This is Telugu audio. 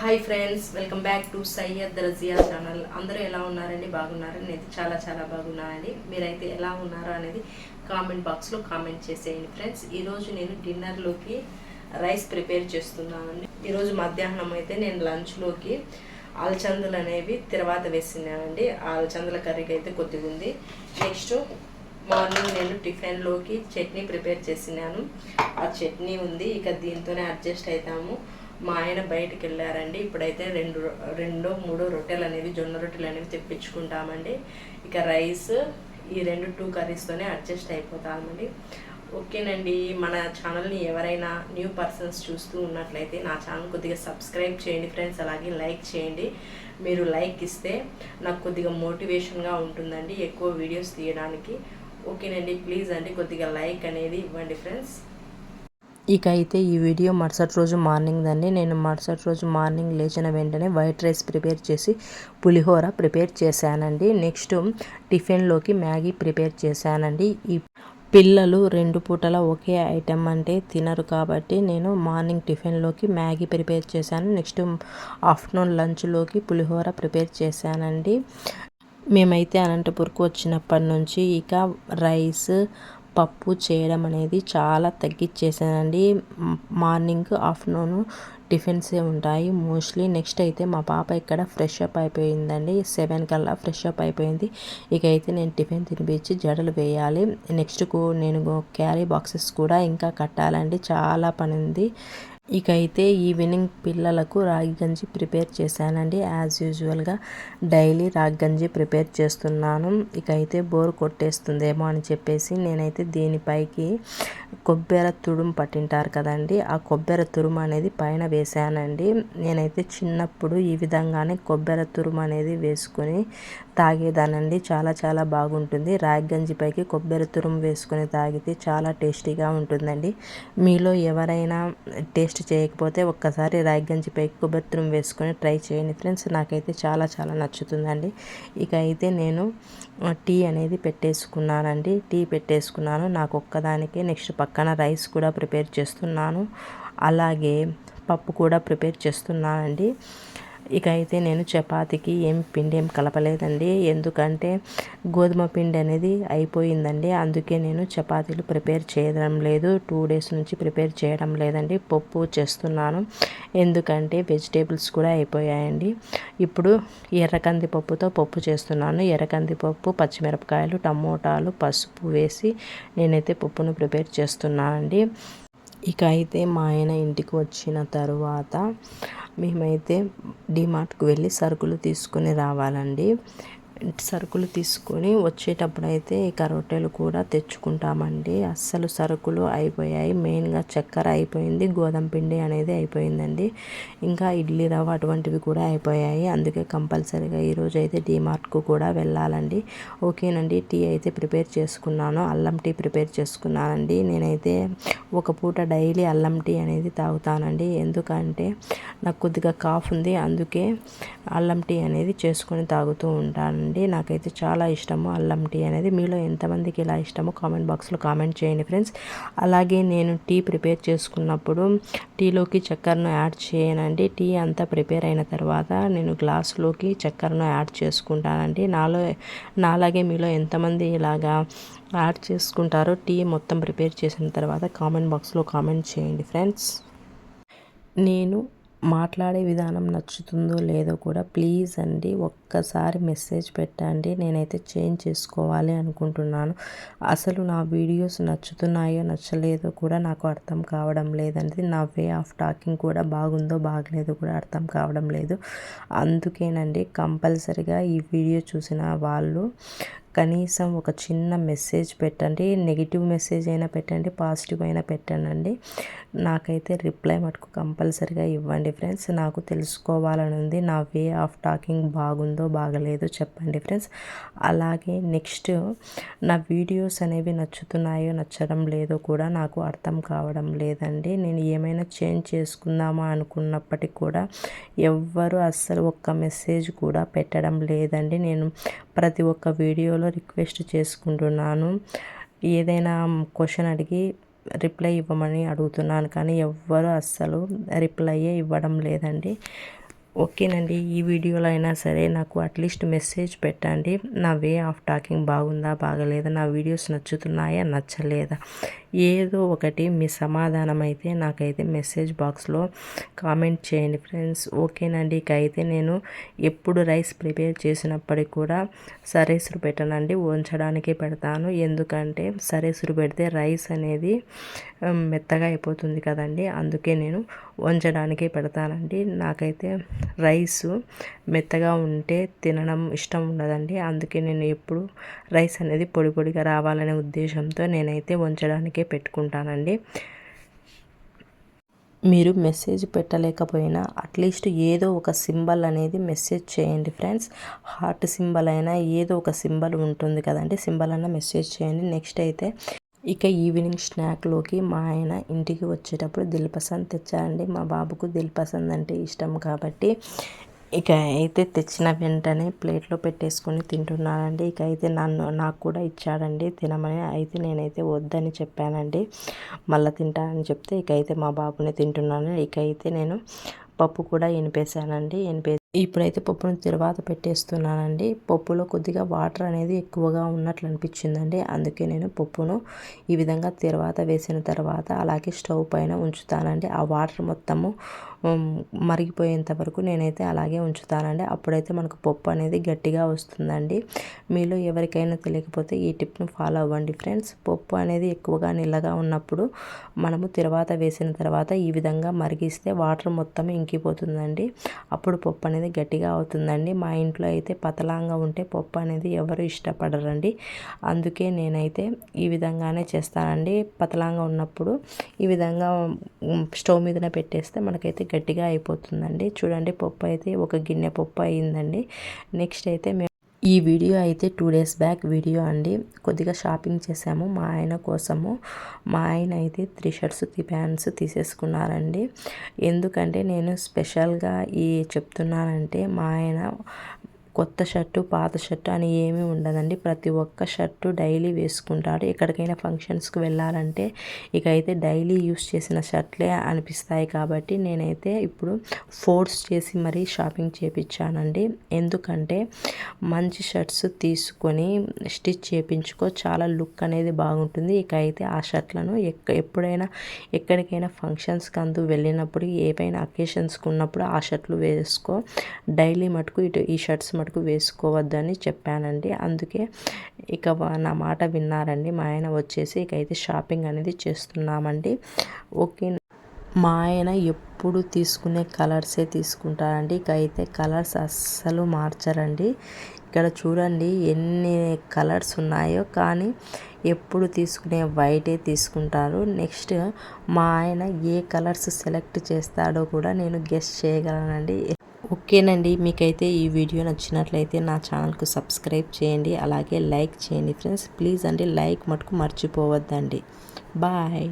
Hi friends welcome back to Syed Razia channel. అందరూ ఎలా ఉన్నారండి? బాగున్నారని నేనైతే చాలా చాలా బాగున్నానండి. మీరైతే ఎలా ఉన్నారో అనేది కామెంట్ బాక్స్లో కామెంట్ చేసేయండి ఫ్రెండ్స్. ఈరోజు నేను డిన్నర్లోకి రైస్ ప్రిపేర్ చేస్తున్నానండి. ఈరోజు మధ్యాహ్నం అయితే నేను లంచ్లోకి ఆల్చందులు అనేవి తర్వాత వేసినానండి ఆల్చందుల కర్రీకి అయితే కొద్దిగా ఉంది. నెక్స్ట్ మార్నింగ్ నేను టిఫిన్లోకి చట్నీ ప్రిపేర్ చేసినాను. ఆ చట్నీ ఉంది. ఇక దీంతోనే అడ్జస్ట్ అవుతాము. మా ఆయన బయటికి వెళ్ళారండి ఇప్పుడైతే రెండు రెండో మూడో రొట్టెలు అనేవి జొన్న రొట్టెలు అనేవి తెప్పించుకుంటామండి. ఇక రైస్ ఈ రెండు టూ కర్రీస్తోనే అడ్జస్ట్ అయిపోతామండి. ఓకేనండి. మన ఛానల్ని ఎవరైనా న్యూ పర్సన్స్ చూస్తూ ఉన్నట్లయితే నా ఛానల్ కొద్దిగా సబ్స్క్రైబ్ చేయండి ఫ్రెండ్స్. అలాగే లైక్ చేయండి. మీరు లైక్ ఇస్తే నాకు కొద్దిగా మోటివేషన్గా ఉంటుందండి ఎక్కువ వీడియోస్ తీయడానికి. ఓకేనండి. ప్లీజ్ అండి. కొద్దిగా లైక్ అనేది ఇవ్వండి ఫ్రెండ్స్. ఇక అయితే ఈ వీడియో మరుసటి రోజు మార్నింగ్ దండి నేను మరుసటి రోజు మార్నింగ్ లేచిన వెంటనే వైట్ రైస్ ప్రిపేర్ చేసి పులిహోర ప్రిపేర్ చేశానండి. నెక్స్ట్ టిఫిన్లోకి మ్యాగీ ప్రిపేర్ చేశానండి. ఈ పిల్లలు రెండు పూటల ఒకే ఐటెం అంటే తినరు కాబట్టి నేను మార్నింగ్ టిఫిన్లోకి మ్యాగీ ప్రిపేర్ చేశాను. నెక్స్ట్ ఆఫ్టర్నూన్ లంచ్లోకి పులిహోర ప్రిపేర్ చేశానండి. మేమైతే అనంతపూర్కు వచ్చినప్పటి నుంచి ఇక రైస్ పప్పు చేయడం అనేది చాలా తగ్గించేసానండి మార్నింగ్ ఆఫ్టర్నూన్ టిఫిన్సే ఉంటాయి. మోస్ట్లీ నెక్స్ట్ అయితే మా పాప ఇక్కడ ఫ్రెష్ అప్ అయిపోయిందండి. సెవెన్ కల్లా ఫ్రెష్ అప్ అయిపోయింది. ఇక అయితే నేను టిఫిన్ తినిపించి జడలు వేయాలి. నెక్స్ట్ నేను క్యారీ బాక్సెస్ కూడా ఇంకా కట్టాలండి. చాలా పని ఉంది ఇక అయితే ఈవినింగ్ పిల్లలకు రాగి గంజి ప్రిపేర్ చేశానండి. యాజ్ యూజువల్గా డైలీ రాగి గంజి ప్రిపేర్ చేస్తున్నాను. ఇక అయితే బోర్ కొట్టేస్తుందేమో అని చెప్పేసి నేనైతే దీనిపైకి కొబ్బరి తుడుము పట్టింటారు కదండి. ఆ కొబ్బరి తురుము అనేది పైన వేసానండి. నేనైతే చిన్నప్పుడు ఈ విధంగానే కొబ్బరి తురుము అనేది వేసుకొని తాగేదానండి. చాలా చాలా బాగుంటుంది. రాగి గంజి పైకి కొబ్బరి తురుము వేసుకొని తాగితే చాలా టేస్టీగా ఉంటుందండి. మీలో ఎవరైనా టేస్ట్ చేయకపోతే ఒక్కసారి రాగి గంజి పైకి కొబ్బరి తురుము వేసుకొని ట్రై చేయండి ఫ్రెండ్స్. నాకైతే చాలా చాలా నచ్చుతుందండి. ఇక అయితే నేను టీ అనేది పెట్టేసుకున్నానండి. టీ పెట్టేసుకున్నాను. నాకు ఒక్కదానికి నెక్స్ట్ పక్కన రైస్ కూడా ప్రిపేర్ చేస్తున్నాను. అలాగే పప్పు కూడా ప్రిపేర్ చేస్తున్నానండి. ఇక అయితే నేను చపాతీకి ఏం పిండి ఏం కలపలేదండి. ఎందుకంటే గోధుమ పిండి అనేది అయిపోయిందండి. అందుకే నేను చపాతీలు ప్రిపేర్ చేయడం లేదు. టూ డేస్ నుంచి ప్రిపేర్ చేయడం లేదండి. పప్పు చేస్తున్నాను. ఎందుకంటే వెజిటేబుల్స్ కూడా అయిపోయాయండి. ఇప్పుడు ఎర్రకంది పప్పుతో పప్పు చేస్తున్నాను. ఎర్రకంది పప్పు పచ్చిమిరపకాయలు టమోటాలు పసుపు వేసి నేనైతే పప్పును ప్రిపేర్ చేస్తున్నానండి. ఇక అయితే మా ఆయన ఇంటికి వచ్చిన తరువాత మేమైతే డిమార్ట్కి వెళ్ళి సరుకులు తీసుకొని రావాలండి. సరుకులు తీసుకొని వచ్చేటప్పుడు అయితే ఇక రొట్టెలు కూడా తెచ్చుకుంటామండి. అస్సలు సరుకులు అయిపోయాయి. మెయిన్గా చక్కెర అయిపోయింది గోధుమ పిండి అనేది అయిపోయిందండి. ఇంకా ఇడ్లీ రవ్వ అటువంటివి కూడా అయిపోయాయి. అందుకే కంపల్సరీగా ఈరోజు అయితే డీమార్ట్కు కూడా వెళ్ళాలండి. ఓకేనండి టీ అయితే ప్రిపేర్ చేసుకున్నాను. అల్లం టీ ప్రిపేర్ చేసుకున్నానండి. నేనైతే ఒక పూట డైలీ అల్లం టీ అనేది తాగుతానండి. ఎందుకంటే నాకు కొద్దిగా కాఫ్ ఉంది. అందుకే అల్లం టీ అనేది చేసుకొని తాగుతూ ఉంటాను. అండి. నాకైతే చాలా ఇష్టము అల్లం టీ అనేది. మీలో ఎంతమందికి ఇలా ఇష్టమో కామెంట్ బాక్స్లో కామెంట్ చేయండి ఫ్రెండ్స్. అలాగే నేను టీ ప్రిపేర్ చేసుకున్నప్పుడు టీలోకి చక్కెరను యాడ్ చేయనండి. టీ అంతా ప్రిపేర్ అయిన తర్వాత నేను గ్లాసులోకి చక్కెరను యాడ్ చేసుకుంటానండి. నాలో నాలాగే మీలో ఎంతమంది ఇలాగా యాడ్ చేసుకుంటారో టీ మొత్తం ప్రిపేర్ చేసిన తర్వాత కామెంట్ బాక్స్లో కామెంట్ చేయండి ఫ్రెండ్స్. నేను మాట్లాడే విధానం నచ్చుతుందో లేదో కూడా ప్లీజ్ అండి. ఒక్కసారి మెసేజ్ పెట్టండి నేనైతే చేంజ్ చేసుకోవాలి అనుకుంటున్నాను. అసలు నా వీడియోస్ నచ్చుతున్నాయో నచ్చలేదో కూడా నాకు అర్థం కావడం లేదండి నా వే ఆఫ్ టాకింగ్ కూడా బాగుందో బాగలేదో కూడా అర్థం కావడం లేదు. అందుకేనండి కంపల్సరిగా ఈ వీడియో చూసిన వాళ్ళు కనీసం ఒక చిన్న మెసేజ్ పెట్టండి నెగిటివ్ మెసేజ్ అయినా పెట్టండి పాజిటివ్ అయినా పెట్టండి నాకైతే రిప్లై మటుకు కంపల్సరిగా ఇవ్వండి ఫ్రెండ్స్. నాకు తెలుసుకోవాలని ఉంది నా వే ఆఫ్ టాకింగ్ బాగుంది బాగలేదో చెప్పండి ఫ్రెండ్స్. అలాగే నెక్స్ట్ నా వీడియోస్ అనేవి నచ్చుతున్నాయో నచ్చడం లేదో కూడా నాకు అర్థం కావడం లేదండి. నేను ఏమైనా చేంజ్ చేసుకుందామా అనుకున్నప్పటికీ కూడా ఎవ్వరు అస్సలు ఒక్క మెసేజ్ కూడా పెట్టడం లేదండి. నేను ప్రతి ఒక్క వీడియోలో రిక్వెస్ట్ చేసుకుంటున్నాను. ఏదైనా క్వశ్చన్ అడిగి రిప్లై ఇవ్వమని అడుగుతున్నాను కానీ ఎవ్వరు అస్సలు రిప్లైయే ఇవ్వడం లేదండి. ఓకేనండి ఈ వీడియోలో అయినా సరే నాకు అట్లీస్ట్ మెసేజ్ పెట్టండి. నా వే ఆఫ్ టాకింగ్ బాగుందా బాగలేదా నా వీడియోస్ నచ్చుతున్నాయా నచ్చలేదా? ఏదో ఒకటి మీ సమాధానం అయితే నాకైతే మెసేజ్ బాక్స్లో కామెంట్ చేయండి ఫ్రెండ్స్. ఓకేనండి. ఇక అయితే నేను ఎప్పుడు రైస్ ప్రిపేర్ చేసినప్పటికి కూడా సరేసురు పెట్టనండి. ఉంచడానికే పెడతాను. ఎందుకంటే సరేసురు పెడితే రైస్ అనేది మెత్తగా అయిపోతుంది కదండి. అందుకే నేను వంచడానికే పెడతానండి. నాకైతే రైస్ మెత్తగా ఉంటే తినడం ఇష్టం ఉండదండి. అందుకే నేను ఎప్పుడు రైస్ అనేది పొడి పొడిగా రావాలనే ఉద్దేశంతో నేనైతే వంచడానికి పెట్టుకుంటానండి. మీరు మెసేజ్ పెట్టలేకపోయినా అట్లీస్ట్ ఏదో ఒక సింబల్ అనేది మెసేజ్ చేయండి ఫ్రెండ్స్. హార్ట్ సింబల్ అయినా ఏదో ఒక సింబల్ ఉంటుంది కదండి సింబల్ అయినా మెసేజ్ చేయండి. నెక్స్ట్ అయితే ఇక ఈవినింగ్ స్నాక్లోకి మా ఆయన ఇంటికి వచ్చేటప్పుడు దిల్పసంద్ తెచ్చారండి. మా బాబుకు దిల్పసంద్ అంటే ఇష్టం కాబట్టి ఇక అయితే తెచ్చిన వెంటనే ప్లేట్లో పెట్టేసుకొని తింటున్నానండి. ఇక అయితే నన్ను నాకు కూడా ఇచ్చాడండి. తినమని అయితే నేనైతే వద్దని చెప్పానండి. మళ్ళీ తింటానని చెప్తే ఇక అయితే మా బాబుని తింటున్నాను. ఇక అయితే నేను పప్పు కూడా ఎనిపేసానండి ఎనిపే ఇప్పుడైతే పప్పును తిరువాత పెట్టేస్తున్నానండి. పప్పులో కొద్దిగా వాటర్ అనేది ఎక్కువగా ఉన్నట్లు అనిపించిందండి. అందుకే నేను పప్పును ఈ విధంగా తిరువాత వేసిన తర్వాత అలాగే స్టవ్ పైన ఉంచుతానండి. ఆ వాటర్ మొత్తము మరిగిపోయేంత వరకు నేనైతే అలాగే ఉంచుతానండి. అప్పుడైతే మనకు పప్పు అనేది గట్టిగా వస్తుందండి. మీలో ఎవరికైనా తెలియకపోతే ఈ టిప్ను ఫాలో అవ్వండి ఫ్రెండ్స్. పప్పు అనేది ఎక్కువగా నిల్లగా ఉన్నప్పుడు మనము తిరువాత వేసిన తర్వాత ఈ విధంగా మరిగిస్తే వాటర్ మొత్తం ఇంకిపోతుందండి. అప్పుడు పప్పు అనేది గట్టిగా అవుతుందండి. మా ఇంట్లో అయితే పతలాంగా ఉంటే పప్పు అనేది ఎవరు ఇష్టపడరండి. అందుకే నేనైతే ఈ విధంగానే చేస్తానండి. పతలాంగా ఉన్నప్పుడు ఈ విధంగా స్టవ్ మీదనే పెట్టేస్తే మనకైతే గట్టిగా అయిపోతుందండి. చూడండి పప్పు అయితే ఒక గిన్నె పప్పు అయిందండి. నెక్స్ట్ అయితే మేము ఈ వీడియో అయితే టూ డేస్ బ్యాక్ వీడియో అండి. కొద్దిగా షాపింగ్ చేసాము మా ఆయన కోసము. మా ఆయన అయితే త్రీ షర్ట్స్ త్రీ ప్యాంట్స్ తీసేసుకున్నారండి. ఎందుకంటే నేను స్పెషల్గా ఈ చెప్తున్నానంటే మా ఆయన కొత్త షర్టు పాత షర్టు అని ఏమీ ఉండదండి. ప్రతి ఒక్క షర్టు డైలీ వేసుకుంటాడు. ఎక్కడికైనా ఫంక్షన్స్కి వెళ్ళాలంటే ఇక అయితే డైలీ యూస్ చేసిన షర్ట్లే అనిపిస్తాయి కాబట్టి నేనైతే ఇప్పుడు ఫోర్స్ చేసి మరీ షాపింగ్ చేపించానండి ఎందుకంటే మంచి షర్ట్స్ తీసుకొని స్టిచ్ చేయించుకో చాలా లుక్ అనేది బాగుంటుంది. ఇక అయితే ఆ షర్ట్లను ఎక్క ఎప్పుడైనా ఎక్కడికైనా ఫంక్షన్స్కి అందు వెళ్ళినప్పుడు ఏవైనా అకేషన్స్కి ఉన్నప్పుడు ఆ షర్ట్లు వేసుకో. డైలీ మటుకు ఇటు ఈ షర్ట్స్ మటుకు వేసుకోవద్దని చెప్పానండి. అందుకే ఇక నా మాట విన్నారండి. మా ఆయన వచ్చేసి ఇక అయితే షాపింగ్ అనేది చేస్తున్నామండి. ఓకే. మా ఆయన ఎప్పుడు తీసుకునే కలర్సే తీసుకుంటారండి. ఇక అయితే కలర్స్ అస్సలు మార్చరండి. ఇక్కడ చూడండి ఎన్ని కలర్స్ ఉన్నాయో కానీ ఎప్పుడు తీసుకునే వైటే తీసుకుంటారు. నెక్స్ట్ మా ఆయన ఏ కలర్స్ సెలెక్ట్ చేస్తాడో కూడా నేను గెస్ట్ చేయగలనండి. ఓకేనండి. మీకైతే ఈ వీడియో నచ్చినట్లయితే నా ఛానల్కు సబ్స్క్రైబ్ చేయండి. అలాగే లైక్ చేయండి ఫ్రెండ్స్. ప్లీజ్ అండి లైక్ మటుకు మర్చిపోవద్దండి. బాయ్.